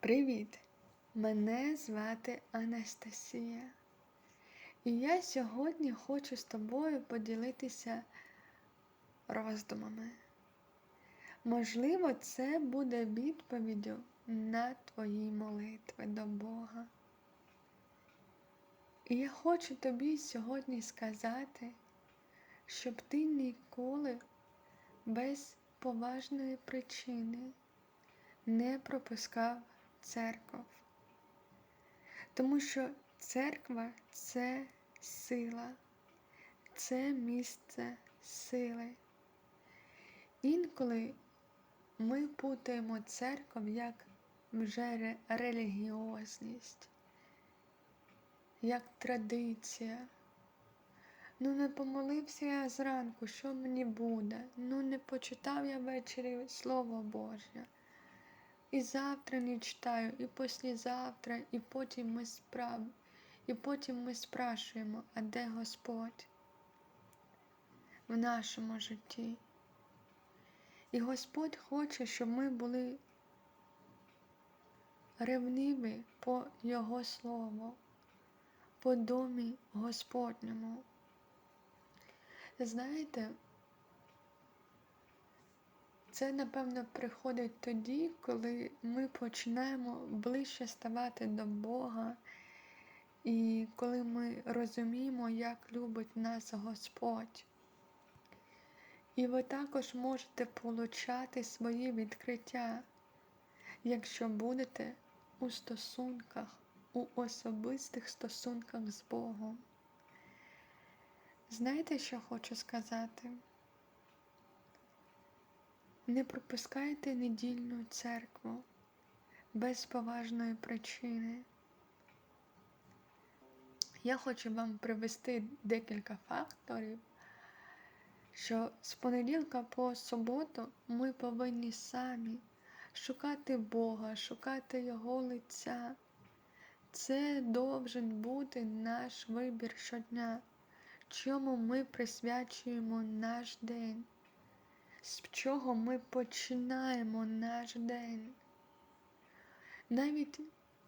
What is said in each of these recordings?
Привіт! Мене звати Анастасія. І я сьогодні хочу з тобою поділитися роздумами. Можливо, це буде відповіддю на твої молитви до Бога. І я хочу тобі сьогодні сказати, щоб ти ніколи без поважної причини не пропускав церков. Тому що церква це сила, це місце сили. Інколи ми путаємо церков як вже релігіозність, як традиція. Ну, не помолився я зранку, що мені буде? Ну, не почитав я ввечері Слово Боже. І завтра не читаю, і післязавтра, і потім ми справ... і потім ми спрашуємо, а де Господь в нашому житті? І Господь хоче, щоб ми були ревниві по Його Слову, по домі Господньому. Знаєте, це, напевно, приходить тоді, коли ми починаємо ближче ставати до Бога, і коли ми розуміємо, як любить нас Господь. І ви також можете получати свої відкриття, якщо будете у стосунках, у особистих стосунках з Богом. Знаєте, що хочу сказати? Не пропускайте недільну церкву без поважної причини. Я хочу вам привести декілька факторів, що з понеділка по суботу ми повинні самі шукати Бога, шукати Його лиця. Це должен бути наш вибір щодня, чому ми присвячуємо наш день з чого ми починаємо наш день. Навіть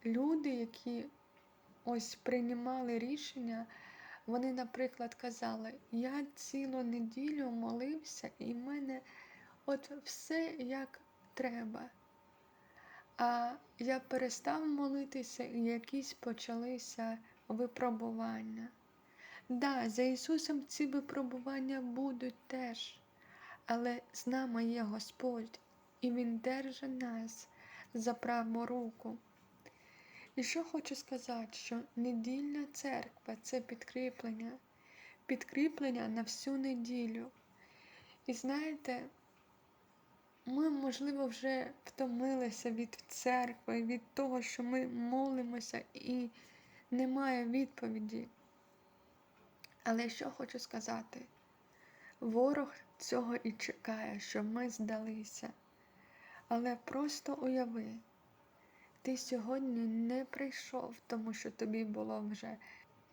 люди, які ось приймали рішення, вони, наприклад, казали, я цілу неділю молився, і в мене от все як треба. А я перестав молитися, і якісь почалися випробування. Да, за Ісусом ці випробування будуть теж. Але з нами є Господь, і Він держить нас за праву руку. І що хочу сказати, що недільна церква це підкріплення, підкріплення на всю неділю. І знаєте, ми, можливо, вже втомилися від церкви, від того, що ми молимося і немає відповіді. Але що хочу сказати? Ворог цього і чекає, щоб ми здалися. Але просто уяви, ти сьогодні не прийшов, тому що тобі було вже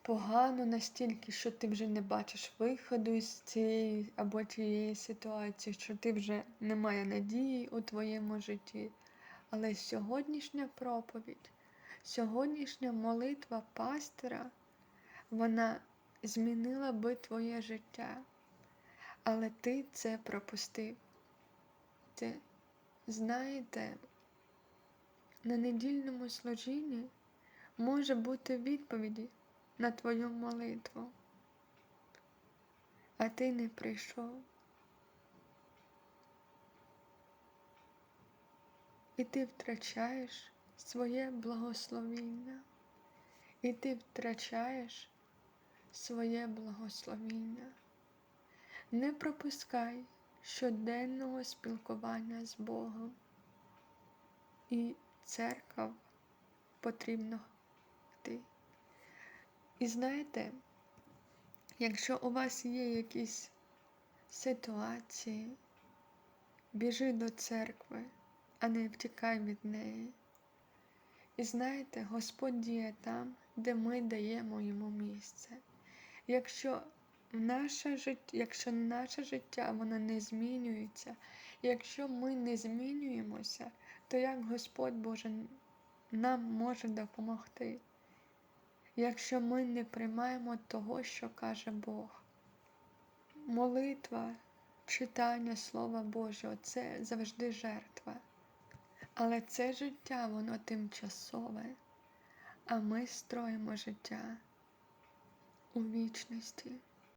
погано настільки, що ти вже не бачиш виходу з цієї або тієї ситуації, що ти вже не має надії у твоєму житті. Але сьогоднішня проповідь, сьогоднішня молитва пастора, вона змінила би твоє життя. Але ти це пропустив. Ти знаєте, на недільному служінні може бути відповіді на твою молитву, а ти не прийшов. І ти втрачаєш своє благословіння, і ти втрачаєш своє благословіння. Не пропускай щоденного спілкування з Богом. І церква потрібно йти. І знаєте, якщо у вас є якісь ситуації, біжи до церкви, а не втікай від неї. І знаєте, Господь діє там, де ми даємо йому місце. Якщо наше життя, якщо наше життя воно не змінюється, якщо ми не змінюємося, то як Господь Боже нам може допомогти, якщо ми не приймаємо того, що каже Бог. Молитва, читання Слова Божого це завжди жертва. Але це життя, воно тимчасове, а ми строїмо життя у вічності.